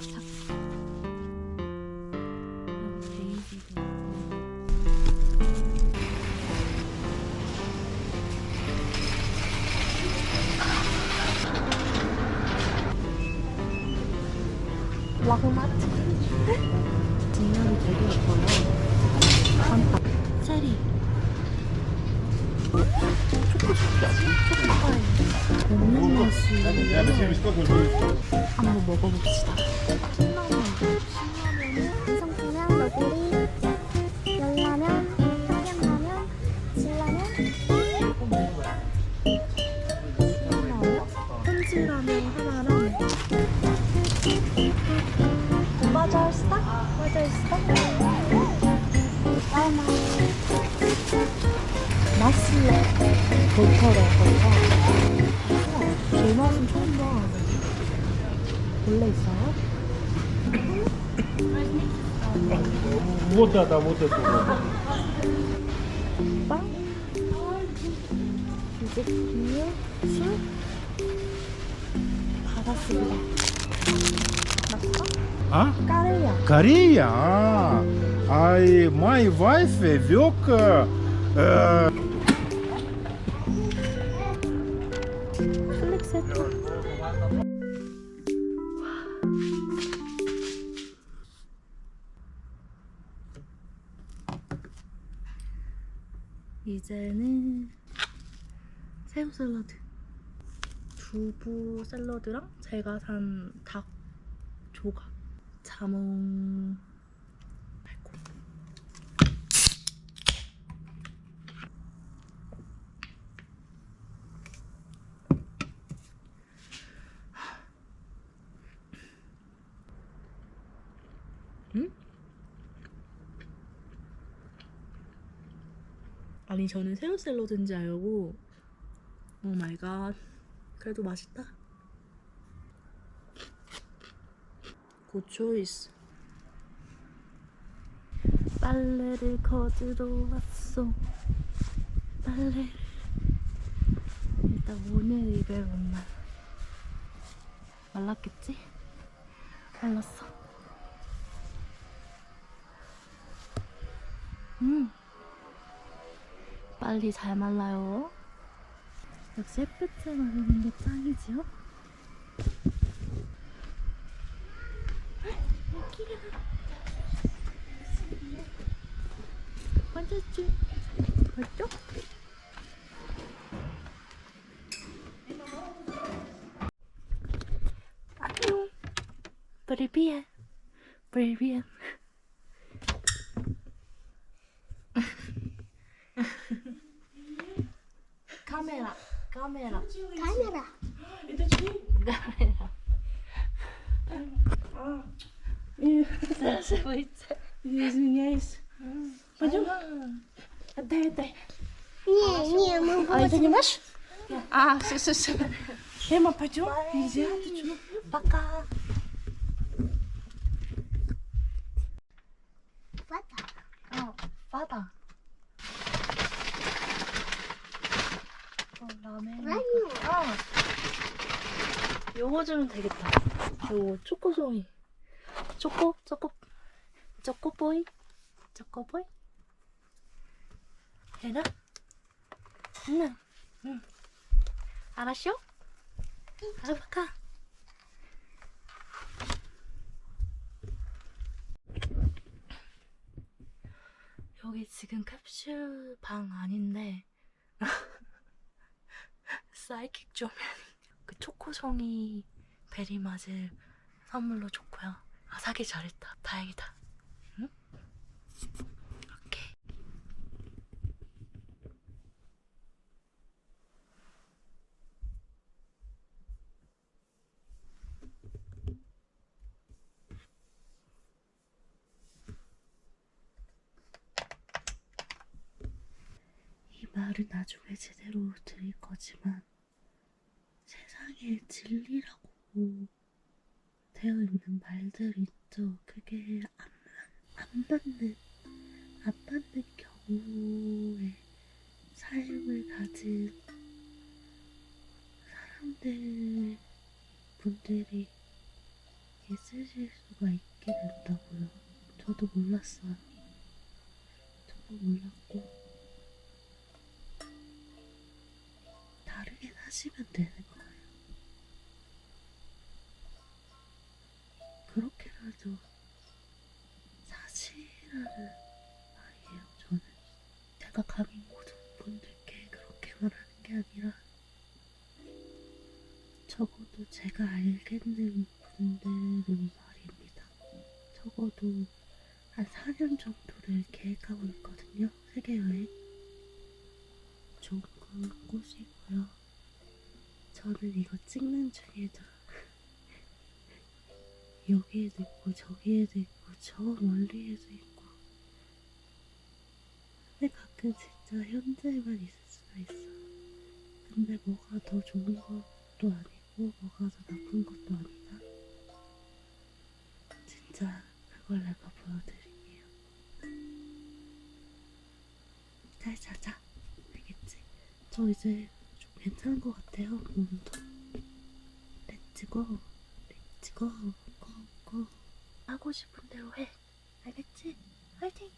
있고. 와그마트. 뒷면이 되게 예뻐요. 깜빡. 체리. 먹는 맛이 한번 먹어봅시다. 맛이 버터래 버터. 제 맛은 처음 봐. 원래 있어요? Вот это, вот это. вот. 빵? 이제 비유, 술? 받았습니다. 맞어? А? 까르야. Корея? А, I, my wife work uh, 이제는 새우 샐러드, 두부 샐러드랑 제가 산 닭 조각, 자몽 아니 저는 새우 샐러드인지 알고 오 마이 갓. 그래도 맛있다. 굿 초이스 빨래를 거즈러 왔어. 빨래를. 일단 오늘 입을 옷만 말랐겠지? 말랐어. 음 빨리 잘 말라요. 역시 햇볕에 마르는 게 짱이지요? 완전히 맞죠? 안녕. 브리비안. 브리비안. Камера. Камера? Это чей? Камера. А, и... Извиняюсь. Пойдем. А. Отдай, отдай. Не, не, мы а, будем. А это не ваш? А, все, все, все. Эма, пойдем. Нельзя, ты? Пока. 요거 주면 되겠다. 요거 초코송이. 초코, 초코, 초코보이, 초코보이. 되나? 응, 응. 알았쇼? 알아볼까? 여기 지금 캡슐 방 아닌데 사이킥 조면 그 초코송이 베리 맛을 선물로 줬고요. 아 사기 잘했다. 다행이다. 응? 오케이. 이 말은 나중에 제대로 드릴 거지만 세상에 진리라고 되어 있는 말들이 있죠. 그게 안, 안 받는, 안 받는 경우에 삶을 가진 사람들, 분들이 쓰실 수가 있게 된다고요. 저도 몰랐어요. 저도 몰랐고 다르게 사시면 되는 거예요. 그렇게라도 사시라는 말이에요. 저는 제가 감히 모든 분들께 그렇게 말하는 게 아니라 적어도 제가 알겠는 분들은 말입니다. 적어도 한 4년 정도를 계획하고 있거든요. 세계여행. 좋은 꿈 꾸시고요. 저는 이거 찍는 중에도 여기에도 있고 저기에도 있고 저 멀리에도 있고 근데 가 끔 진짜 현재만 있을 수가 있어. 근데 뭐가 더 좋은 것도 아니고 뭐가 더 나쁜 것도 아니다. 진짜 그걸 내가 보여드릴게요. 잘 자자. 알겠지? 저 이제 좀 괜찮은 것 같아요. 몸도. 렛츠고. 렛츠고. 고고. 하고 싶은 대로 해. 알겠지? 화이팅!